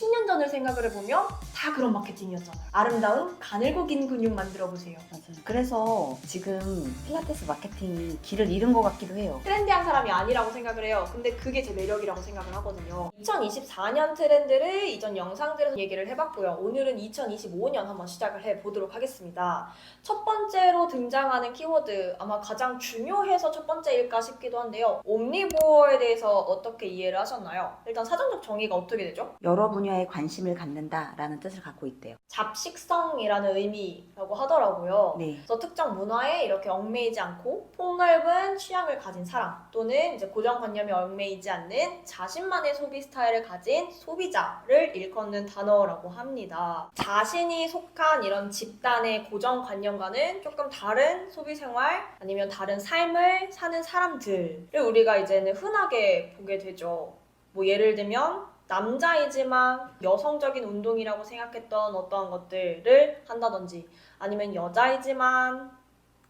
新 10년 전을 생각을 해보면 다 그런 마케팅이었잖아요. 아름다운 가늘고 긴 근육 만들어 보세요. 맞아요. 그래서 지금 필라테스 마케팅이 길을 잃은 것 같기도 해요. 트렌디한 사람이 아니라고 생각을 해요. 근데 그게 제 매력이라고 생각을 하거든요. 2024년 트렌드를 이전 영상들에서 얘기를 해봤고요. 오늘은 2025년 한번 시작을 해보도록 하겠습니다. 첫 번째로 등장하는 키워드 아마 가장 중요해서 첫 번째일까 싶기도 한데요. 옴니보어에 대해서 어떻게 이해를 하셨나요? 일단 사전적 정의가 어떻게 되죠? 여러 분야에 관 심을 갖는다라는 뜻을 갖고 있대요. 잡식성이라는 의미라고 하더라고요. 네. 그래서 특정 문화에 이렇게 얽매이지 않고 폭넓은 취향을 가진 사람 또는 이제 고정관념에 얽매이지 않는 자신만의 소비 스타일을 가진 소비자를 일컫는 단어라고 합니다. 자신이 속한 이런 집단의 고정관념과는 조금 다른 소비 생활 아니면 다른 삶을 사는 사람들을 우리가 이제는 흔하게 보게 되죠. 뭐 예를 들면 남자이지만 여성적인 운동이라고 생각했던 어떠한 것들을 한다든지 아니면 여자이지만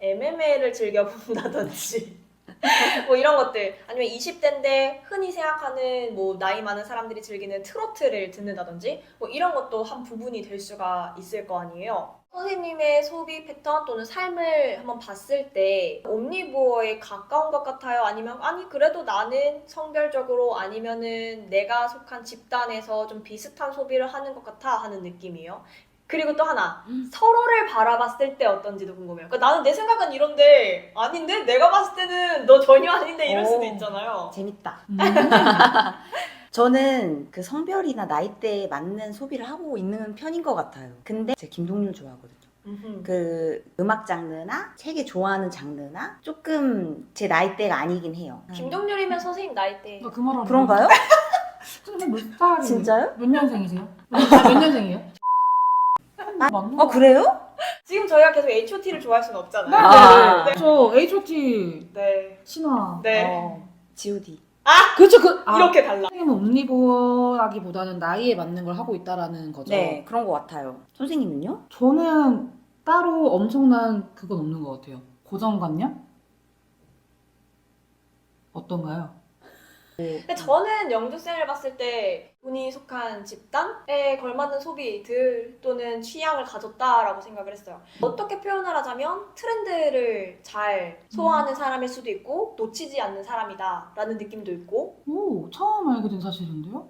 MMA를 즐겨본다든지 뭐 이런 것들 아니면 20대인데 흔히 생각하는 뭐 나이 많은 사람들이 즐기는 트로트를 듣는다든지 뭐 이런 것도 한 부분이 될 수가 있을 거 아니에요. 선생님의 소비 패턴 또는 삶을 한번 봤을 때 옴니보어에 가까운 것 같아요? 아니면 아니 그래도 나는 성별적으로 아니면은 내가 속한 집단에서 좀 비슷한 소비를 하는 것 같아 하는 느낌이에요. 그리고 또 하나 서로를 바라봤을 때 어떤지도 궁금해요. 그러니까 나는 내 생각은 이런데 아닌데 내가 봤을 때는 너 전혀 아닌데 이럴 수도 오. 있잖아요. 재밌다. 음. 저는 그 성별이나 나이대에 맞는 소비를 하고 있는 편인 것 같아요. 근데 제가 김동률 좋아하거든요. 음흠. 그 음악 장르나 책이 좋아하는 장르나 조금 제 나이대가 아니긴 해요. 김동률이면 선생님 나이대 나 그 말하는 그런가요? 선생님 몇 살이에요? 진짜요? 몇 년생이세요? 아, 몇 년생이에요? 맞나? 어 그래요? 지금 저희가 계속 H.O.T.를 좋아할 수는 없잖아요. 아. 네. 저 H.O.T. 네. 신화. 네. 어, G.O.D. 그렇죠. 그 아, 이렇게 달라. 선생님은 옴니보어라기보다는 나이에 맞는 걸 하고 있다라는 거죠. 네 그런 것 같아요. 선생님은요? 저는 따로 엄청난 그건 없는 것 같아요. 고정관념? 어떤가요? 근데 저는 영주 쌤을 봤을 때 본인이 속한 집단에 걸맞는 소비들 또는 취향을 가졌다라고 생각을 했어요. 어떻게 표현을 하자면 트렌드를 잘 소화하는 사람일 수도 있고 놓치지 않는 사람이다라는 느낌도 있고 오, 처음 알게 된 사실인데요?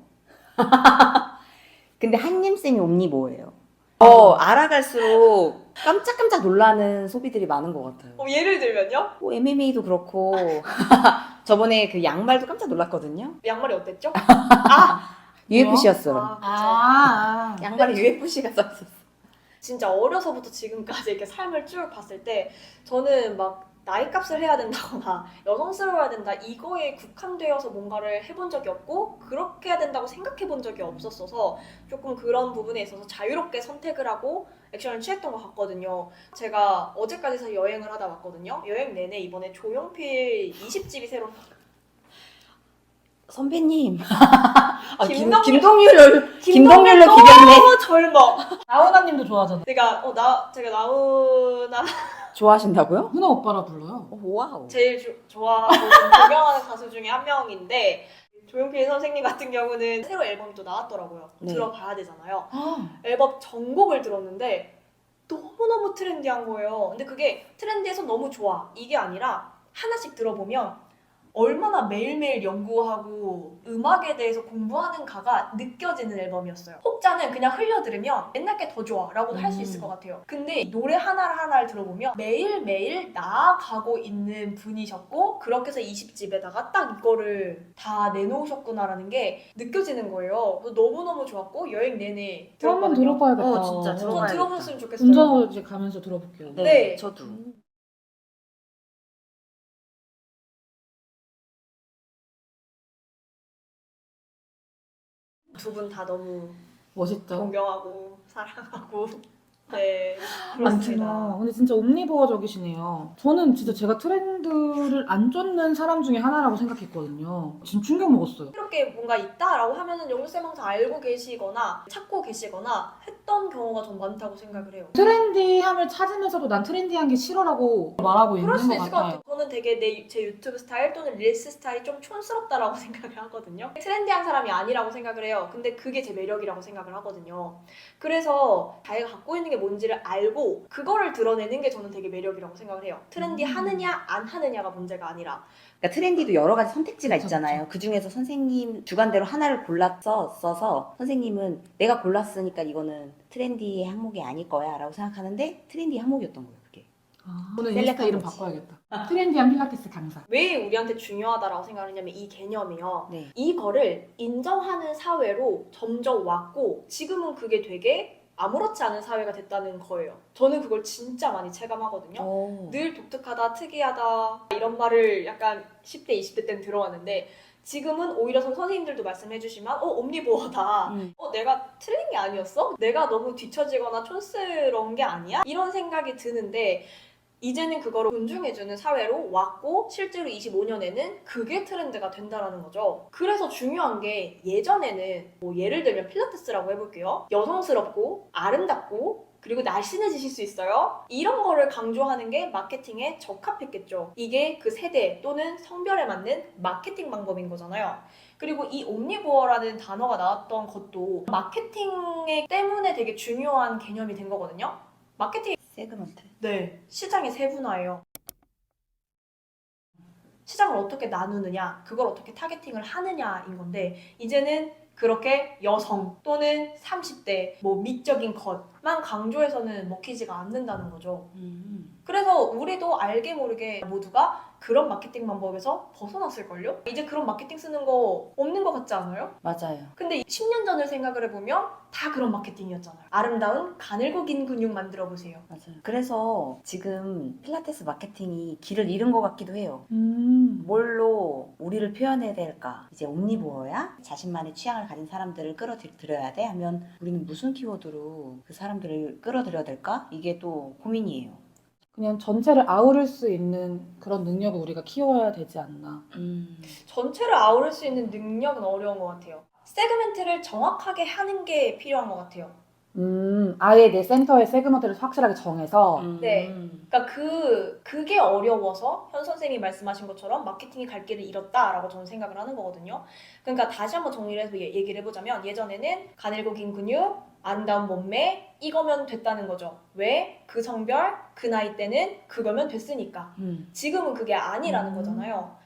근데 한님쌤이 옴니보예요. 어 알아갈수록 깜짝깜짝 놀라는 소비들이 많은 것 같아요. 어, 예를 들면요? 뭐 MMA도 그렇고 저번에 그 양말도 깜짝 놀랐거든요. 양말이 어땠죠? 아! UFC였어요. 아. 아, 양말에 UFC가 써있었어. 진짜 어려서부터 지금까지 이렇게 삶을 쭉 봤을 때 저는 막 나이 값을 해야 된다거나 여성스러워야 된다 이거에 국한되어서 뭔가를 해본 적이 없고 그렇게 해야 된다고 생각해 본 적이 없었어서 조금 그런 부분에 있어서 자유롭게 선택을 하고 액션을 취했던 것 같거든요. 제가 어제까지 여행을 하다 왔거든요. 여행 내내 이번에 조용필 20집이 새로 선배님. 아, 김, 김동률- 김동률을 김동률로 너무 비겼네. 젊어. 나훈아님도 좋아하잖아요. 제가 어, 나 제가 나훈아 좋아하신다고요? 훈아 오빠라 불러요. 어, 와우. 제일 조- 좋아하고 좀 존경하는 가수 중에 한 명인데 조용필 선생님 같은 경우는 새로 앨범이 또 나왔더라고요. 네. 들어봐야 되잖아요. 아, 앨범 전곡을 들었는데 너무너무 트렌디한 거예요. 근데 그게 트렌디해서 너무 좋아. 이게 아니라 하나씩 들어보면 얼마나 매일매일 연구하고 음악에 대해서 공부하는가가 느껴지는 앨범이었어요. 혹자는 그냥 흘려 들으면 옛날 게 더 좋아 라고도 할수 음. 있을 것 같아요. 근데 노래 하나를 하나를 들어보면 매일매일 나아가고 있는 분이셨고 그렇게 해서 20집에다가 딱 이거를 다 내놓으셨구나라는 게 느껴지는 거예요. 그래서 너무너무 좋았고 여행 내내 한번 들었거든요. 들어봐야겠다. 어, 진짜 전 들어봐야겠다. 들어보셨으면 좋겠어요. 운전을 이제 가면서 들어볼게요. 네, 네. 저도. 두 분 다 너무 멋있죠? 존경하고 사랑하고 네 그렇습니다. 근데 진짜 옴니버어적이시네요. 저는 진짜 제가 트렌드를 안 쫓는 사람 중에 하나라고 생각했거든요. 지금 충격 먹었어요. 이렇게 뭔가 있다라고 하면은 영수쌤 항상 알고 계시거나 찾고 계시거나 했던 경우가 좀 많다고 생각을 해요. 트렌디함을 찾으면서도 난 트렌디한 게 싫어라고 말하고 있는 그럴 수것 있을 것 같아요. 같아요. 저는 되게 내, 제 유튜브 스타일 또는 릴스 스타일이 좀 촌스럽다라고 생각을 하거든요. 트렌디한 사람이 아니라고 생각을 해요. 근데 그게 제 매력이라고 생각을 하거든요. 그래서 자기가 갖고 있는 게 뭔지를 알고 그거를 드러내는 게 저는 되게 매력이라고 생각을 해요. 트렌디 음. 하느냐 안 하느냐가 문제가 아니라 그러니까 트렌디도 여러 가지 선택지가 있잖아요. 그 중에서 선생님 주관대로 하나를 골랐어 써서 선생님은 내가 골랐으니까 이거는 트렌디의 항목이 아닐 거야라고 생각하는데 트렌디 항목이었던 거예요. 그게. 아, 저는 셀렉한 인스타 이름 거지. 바꿔야겠다. 트렌디한 필라테스 강사. 왜 우리한테 중요하다라고 생각하냐면 이 개념이요. 네. 이거를 인정하는 사회로 점점 왔고 지금은 그게 되게 아무렇지 않은 사회가 됐다는 거예요. 저는 그걸 진짜 많이 체감하거든요. 어. 늘 독특하다, 특이하다 이런 말을 약간 10대, 20대 때는 들어왔는데 지금은 오히려 선- 선생님들도 말씀해 주시면 어, 옴니보어다. 음. 어, 내가 틀린 게 아니었어? 내가 너무 뒤처지거나 촌스러운 게 아니야? 이런 생각이 드는데 이제는 그거를 존중해주는 사회로 왔고 실제로 25년에는 그게 트렌드가 된다라는 거죠. 그래서 중요한 게 예전에는 뭐 예를 들면 필라테스라고 해볼게요. 여성스럽고 아름답고 그리고 날씬해지실 수 있어요. 이런 거를 강조하는 게 마케팅에 적합했겠죠. 이게 그 세대 또는 성별에 맞는 마케팅 방법인 거잖아요. 그리고 이 옴니보어라는 단어가 나왔던 것도 마케팅 때문에 되게 중요한 개념이 된 거거든요. 마케팅 세그먼트. 네, 시장의 세분화예요. 시장을 어떻게 나누느냐, 그걸 어떻게 타겟팅을 하느냐인 건데, 이제는 그렇게 여성 또는 30대, 뭐 미적인 것만 강조해서는 먹히지가 않는다는 거죠. 음. 그래서 우리도 알게 모르게 모두가 그런 마케팅 방법에서 벗어났을걸요? 이제 그런 마케팅 쓰는 거 없는 것 같지 않아요? 맞아요. 근데 10년 전을 생각을 해보면 다 그런 마케팅이었잖아요. 아름다운 가늘고 긴 근육 만들어 보세요. 맞아요. 그래서 지금 필라테스 마케팅이 길을 잃은 것 같기도 해요. 음. 뭘로 우리를 표현해야 될까? 이제 옴니보어야? 자신만의 취향을 가진 사람들을 끌어들여야 돼? 하면 우리는 무슨 키워드로 그 사람들을 끌어들여야 될까? 이게 또 고민이에요. 그냥 전체를 아우를 수 있는 그런 능력을 우리가 키워야 되지 않나. 음. 전체를 아우를 수 있는 능력은 어려운 것 같아요. 세그멘트를 정확하게 하는 게 필요한 것 같아요. 음, 아예 내 센터의 세그먼트를 확실하게 정해서 네. 음. 그러니까 그 그게 어려워서 현 선생님이 말씀하신 것처럼 마케팅이 갈 길을 잃었다라고 저는 생각을 하는 거거든요. 그러니까 다시 한번 정리를 해서 얘- 얘기를 해보자면 예전에는 가늘고 긴 근육, 아름다운 몸매 이거면 됐다는 거죠. 왜? 그 성별, 그 나이 때는 그거면 됐으니까. 음. 지금은 그게 아니라는 음. 거잖아요.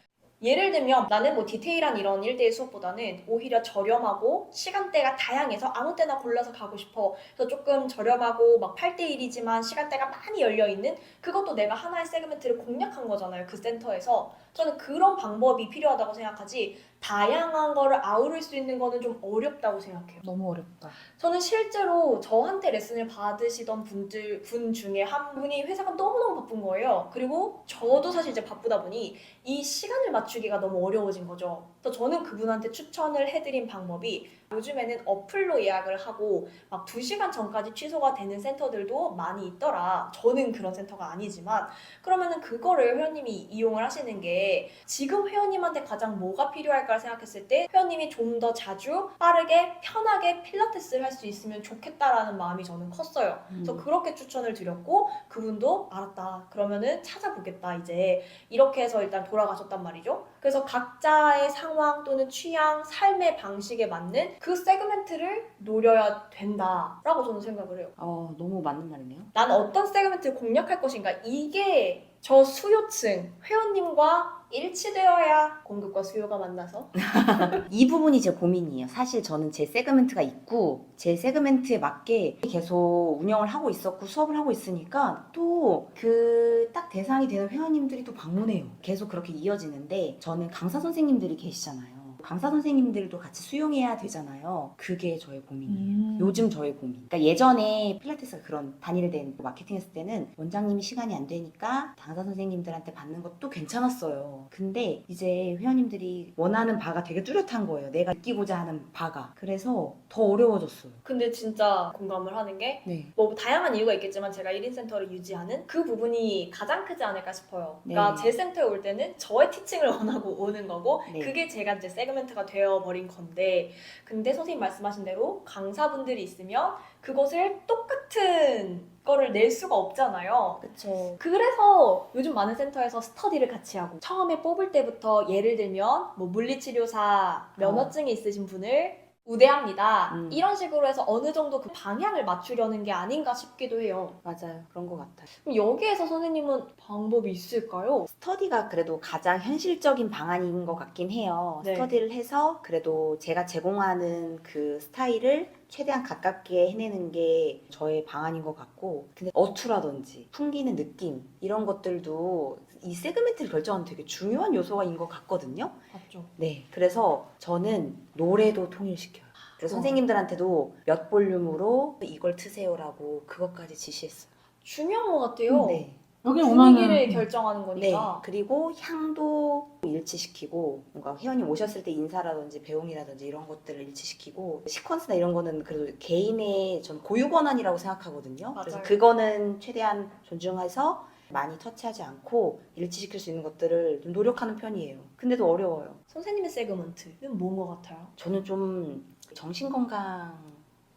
예를 들면 나는 뭐 디테일한 이런 1대1 수업보다는 오히려 저렴하고 시간대가 다양해서 아무 때나 골라서 가고 싶어. 그래서 조금 저렴하고 막 8대1이지만 시간대가 많이 열려 있는 그것도 내가 하나의 세그멘트를 공략한 거잖아요. 그 센터에서. 저는 그런 방법이 필요하다고 생각하지 다양한 거를 아우를 수 있는 거는 좀 어렵다고 생각해요. 너무 어렵다. 저는 실제로 저한테 레슨을 받으시던 분들 분 중에 한 분이 회사가 너무너무 바쁜 거예요. 그리고 저도 사실 이제 바쁘다 보니 이 시간을 맞추기가 너무 어려워진 거죠. 그래서 저는 그분한테 추천을 해드린 방법이 요즘에는 어플로 예약을 하고 막 2시간 전까지 취소가 되는 센터들도 많이 있더라. 저는 그런 센터가 아니지만 그러면은 그거를 회원님이 이용을 하시는 게 지금 회원님한테 가장 뭐가 필요할까 생각했을 때 회원님이 좀 더 자주 빠르게 편하게 필라테스를 할 수 있으면 좋겠다라는 마음이 저는 컸어요. 그래서 그렇게 추천을 드렸고 그분도 알았다. 그러면은 찾아보겠다 이제 이렇게 해서 일단 돌아가셨단 말이죠. 그래서 각자의 상황 또는 취향, 삶의 방식에 맞는 그 세그멘트를 노려야 된다라고 저는 생각을 해요. 어, 너무 맞는 말이네요. 나는 어떤 세그멘트를 공략할 것인가 이게 저 수요층 회원님과 일치되어야 공급과 수요가 만나서 이 부분이 제 고민이에요. 사실 저는 제 세그멘트가 있고 제 세그멘트에 맞게 계속 운영을 하고 있었고 수업을 하고 있으니까 또 그 딱 대상이 되는 회원님들이 또 방문해요. 계속 그렇게 이어지는데 저는 강사 선생님들이 계시잖아요. 강사 선생님들도 같이 수용해야 되잖아요. 그게 저의 고민이에요. 음. 요즘 저의 고민. 그러니까 예전에 필라테스가 그런 단일된 마케팅 했을 때는 원장님이 시간이 안 되니까 강사 선생님들한테 받는 것도 괜찮았어요. 근데 이제 회원님들이 원하는 바가 되게 뚜렷한 거예요. 내가 느끼고자 하는 바가. 그래서 더 어려워졌어요. 근데 진짜 공감을 하는 게 네. 뭐 다양한 이유가 있겠지만 제가 1인 센터를 유지하는 그 부분이 가장 크지 않을까 싶어요. 그러니까 네. 제 센터에 올 때는 저의 티칭을 원하고 오는 거고 네. 그게 제가 이제 세그멘트 세그멘트가 되어버린 건데 근데 선생님 말씀하신 대로 강사분들이 있으면 그것을 똑같은 거를 낼 수가 없잖아요. 그쵸. 그래서 요즘 많은 센터에서 스터디를 같이 하고 처음에 뽑을 때부터 예를 들면 뭐 물리치료사 면허증이 있으신 분을 우대합니다. 음. 이런 식으로 해서 어느 정도 그 방향을 맞추려는 게 아닌가 싶기도 해요. 맞아요. 그런 것 같아요. 그럼 여기에서 선생님은 방법이 있을까요? 스터디가 그래도 가장 현실적인 방안인 것 같긴 해요. 네. 스터디를 해서 그래도 제가 제공하는 그 스타일을 최대한 가깝게 해내는 게 저의 방안인 것 같고 근데 어투라든지 풍기는 느낌 이런 것들도 이 세그멘트를 결정하는 되게 중요한 요소인 것 같거든요. 맞죠. 네. 그래서 저는 노래도 통일시켜요. 그래서 어. 선생님들한테도 몇 볼륨으로 이걸 트세요라고 그것까지 지시했어요. 중요한 것 같아요. 네. 여기 분위기를 오면은 결정하는 네. 거니까. 그리고 향도 일치시키고 뭔가 회원님 오셨을 때 인사라든지 배웅이라든지 이런 것들을 일치시키고 시퀀스나 이런 거는 그래도 개인의 전 고유 권한이라고 생각하거든요. 그래서 맞아요. 그거는 최대한 존중해서 많이 터치하지 않고 일치시킬 수 있는 것들을 좀 노력하는 편이에요. 근데도 어려워요. 선생님의 세그먼트는 뭔 것 같아요? 저는 좀 정신 건강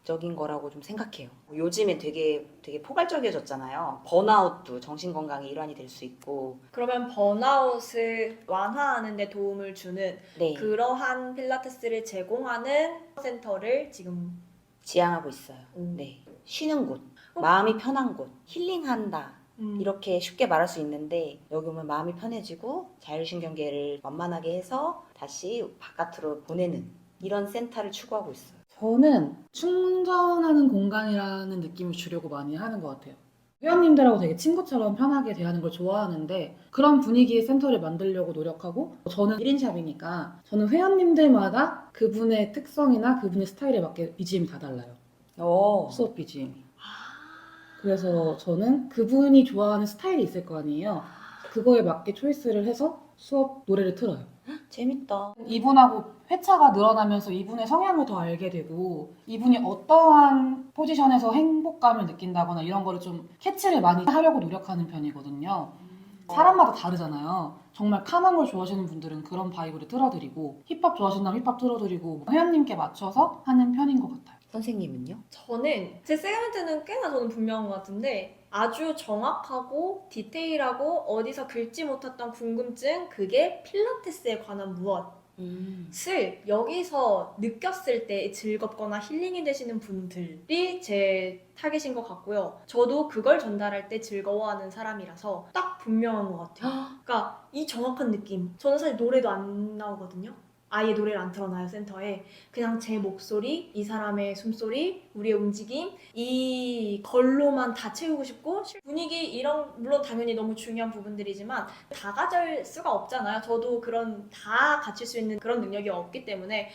적인 거라고 좀 생각해요. 요즘에 되게 되게 포괄적이어졌잖아요. 번아웃도 정신 건강의 일환이 될 수 있고. 그러면 번아웃을 완화하는 데 도움을 주는 네. 그러한 필라테스를 제공하는 센터를 지금 지향하고 있어요. 음. 네. 쉬는 곳, 어? 마음이 편한 곳, 힐링한다. 음, 이렇게 쉽게 말할 수 있는데 여기 오면 마음이 편해지고 자율신경계를 완만하게 해서 다시 바깥으로 보내는 이런 센터를 추구하고 있어요. 저는 충전하는 공간이라는 느낌을 주려고 많이 하는 것 같아요. 회원님들하고 되게 친구처럼 편하게 대하는 걸 좋아하는데 그런 분위기의 센터를 만들려고 노력하고 저는 1인 샵이니까 저는 회원님들마다 그분의 특성이나 그분의 스타일에 맞게 BGM이 다 달라요. 오. 수업 BGM이. 그래서 저는 그분이 좋아하는 스타일이 있을 거 아니에요. 그거에 맞게 초이스를 해서 수업 노래를 틀어요. 재밌다. 이분하고 회차가 늘어나면서 이분의 성향을 더 알게 되고 이분이 어떠한 포지션에서 행복감을 느낀다거나 이런 거를 좀 캐치를 많이 하려고 노력하는 편이거든요. 사람마다 다르잖아요. 정말 캄한 걸 좋아하시는 분들은 그런 바이브를 틀어드리고 힙합 좋아하신다면 힙합 틀어드리고 회원님께 맞춰서 하는 편인 것 같아요. 선생님은요? 저는 제 세그멘트는 꽤나 저는 분명한 것 같은데 아주 정확하고 디테일하고 어디서 긁지 못했던 궁금증 그게 필라테스에 관한 무엇 음. 을 여기서 느꼈을 때 즐겁거나 힐링이 되시는 분들이 제 타겟인 것 같고요. 저도 그걸 전달할 때 즐거워하는 사람이라서 딱 분명한 것 같아요. 그러니까 이 정확한 느낌. 저는 사실 노래도 안 나오거든요. 아예 노래를 안 틀어놔요 센터에 그냥 제 목소리, 이 사람의 숨소리, 우리의 움직임 이 걸로만 다 채우고 싶고 분위기 이런 물론 당연히 너무 중요한 부분들이지만 다 가질 수가 없잖아요. 저도 그런 다 갖출 수 있는 그런 능력이 없기 때문에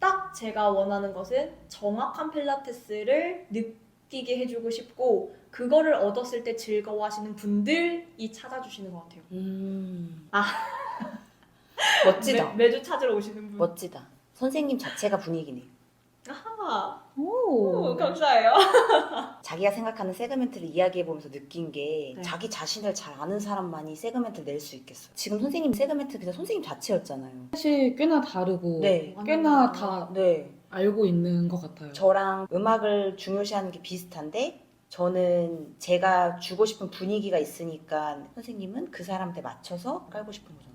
딱 제가 원하는 것은 정확한 필라테스를 느끼게 해주고 싶고 그거를 얻었을 때 즐거워하시는 분들이 찾아주시는 것 같아요. 음. 아. 멋지다. 매, 주 찾으러 오시는 분. 멋지다. 선생님 자체가 분위기네. 아하, 오, 오, 감사해요. 자기가 생각하는 세그멘트를 이야기해보면서 느낀 게 네. 자기 자신을 잘 아는 사람만이 세그멘트를 낼 수 있겠어. 지금 선생님 세그멘트 그냥 선생님 자체였잖아요. 사실 꽤나 다르고 네. 꽤나 다 네. 알고 있는 것 같아요. 저랑 음악을 중요시하는 게 비슷한데 저는 제가 주고 싶은 분위기가 있으니까 선생님은 그 사람한테 맞춰서 깔고 싶은 거잖아요.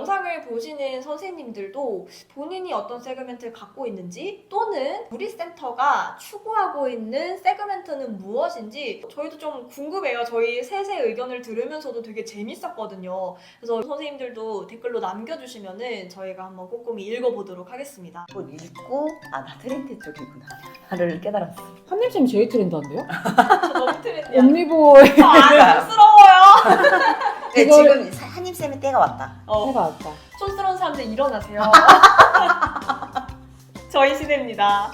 영상을 보시는 선생님들도 본인이 어떤 세그멘트를 갖고 있는지 또는 우리 센터가 추구하고 있는 세그멘트는 무엇인지 저희도 좀 궁금해요. 저희 셋의 의견을 들으면서도 되게 재밌었거든요. 그래서 선생님들도 댓글로 남겨주시면은 저희가 한번 꼼꼼히 읽어보도록 하겠습니다. 또 읽고 아 나 트렌드 쪽이구나. 나를 깨달았어. 한님쌤이 제일 트렌드한데요? 저 너무 트렌디한. 언니보이 아, 안쓰러워요. 네, 그걸- 지금 쌤의 때가 왔다. 어, 해가 왔다. 촌스러운 사람들 일어나세요. 저희 시대입니다.